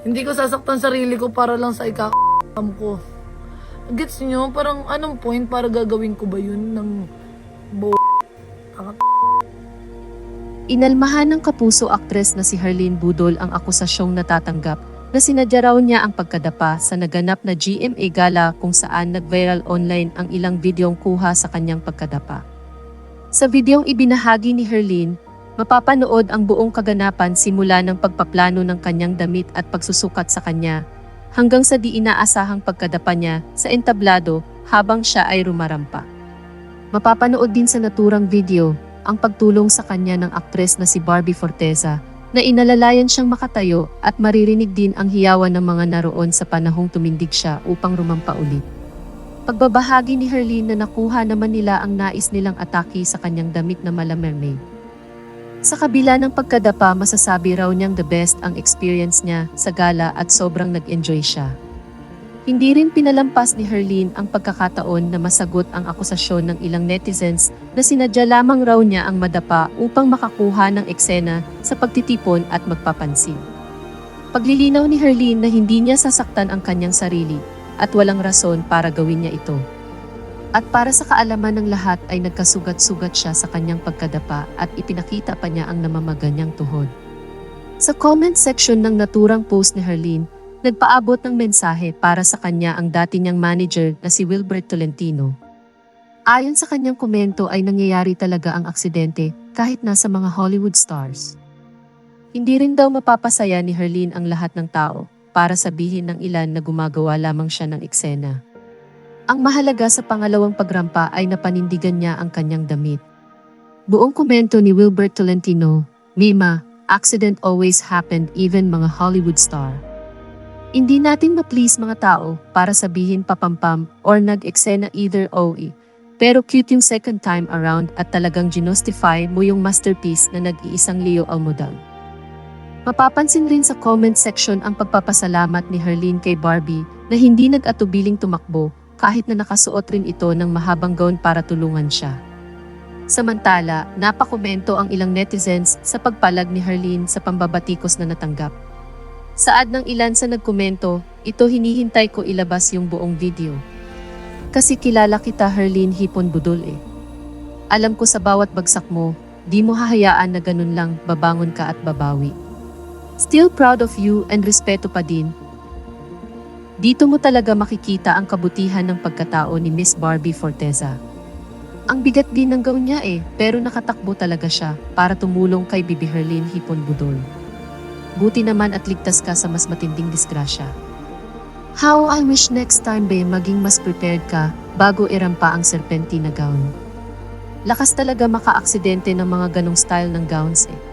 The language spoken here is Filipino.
Hindi ko sasaktan sarili ko para lang sa ikakam ko. Gets nyo? Parang anong point para gagawin ko ba yun ng bo... Inalmahan ng kapuso aktres na si Harlene Budol ang akusasyong natatanggap na sinadya raw niya ang pagkadapa sa naganap na GMA gala kung saan nag-viral online ang ilang videong kuha sa kanyang pagkadapa. Sa videong ibinahagi ni Herlene, mapapanood ang buong kaganapan simula ng pagpaplano ng kanyang damit at pagsusukat sa kanya, hanggang sa di inaasahang pagkadapa niya sa entablado habang siya ay rumarampa. Mapapanood din sa naturang video ang pagtulong sa kanya ng aktres na si Barbie Forteza na inalalayan siyang makatayo at maririnig din ang hiyawan ng mga naroon sa panahong tumindig siya upang rumampa ulit. Pagbabahagi ni Herlene na nakuha naman nila ang nais nilang atake sa kanyang damit na mala. Sa kabila ng pagkadapa, masasabi raw niyang the best ang experience niya sa gala at sobrang nag-enjoy siya. Hindi rin pinalampas ni Herlene ang pagkakataon na masagot ang akusasyon ng ilang netizens na sinadya lamang raw niya ang madapa upang makakuha ng eksena sa pagtitipon at magpapansin. Paglilinaw ni Herlene na hindi niya sasaktan ang kanyang sarili at walang rason para gawin niya ito. At para sa kaalaman ng lahat ay nagkasugat-sugat siya sa kanyang pagkadapa at ipinakita pa niya ang namamaganyang tuhod. Sa comment section ng naturang post ni Herlene, nagpaabot ng mensahe para sa kanya ang dati niyang manager na si Wilbert Tolentino. Ayon sa kanyang komento ay nangyayari talaga ang aksidente kahit nasa mga Hollywood stars. Hindi rin daw mapapasaya ni Herlene ang lahat ng tao para sabihin ng ilan na gumagawa lamang siya ng eksena. Ang mahalaga sa pangalawang pagrampa ay napanindigan niya ang kanyang damit. Buong komento ni Wilbert Tolentino, Mima, accident always happened even mga Hollywood star. Hindi natin ma-please mga tao para sabihin papampam or nag-eksena either OE. Pero cute yung second time around at talagang ginostify mo yung masterpiece na nag-iisang Leo Almodal. Mapapansin rin sa comment section ang pagpapasalamat ni Herlene kay Barbie na hindi nag-atubiling tumakbo kahit na nakasuot rin ito ng mahabang gown para tulungan siya. Samantala, napakomento ang ilang netizens sa pagpalag ni Herlene sa pambabatikos na natanggap. Saad ng ilan sa nagkomento, ito hinihintay ko ilabas yung buong video. Kasi kilala kita Herlene Hipon Budol eh. Alam ko sa bawat bagsak mo, di mo hahayaan na ganun lang babangon ka at babawi. Still proud of you and respeto pa din. Dito mo talaga makikita ang kabutihan ng pagkatao ni Miss Barbie Forteza. Ang bigat din ng gown niya eh, pero nakatakbo talaga siya para tumulong kay Bibi Herlene Hipon Budol. Buti naman at ligtas ka sa mas matinding disgrasya. How I wish next time be maging mas prepared ka bago irampa ang serpentina gown. Lakas talaga maka-aksidente ng mga ganong style ng gowns eh.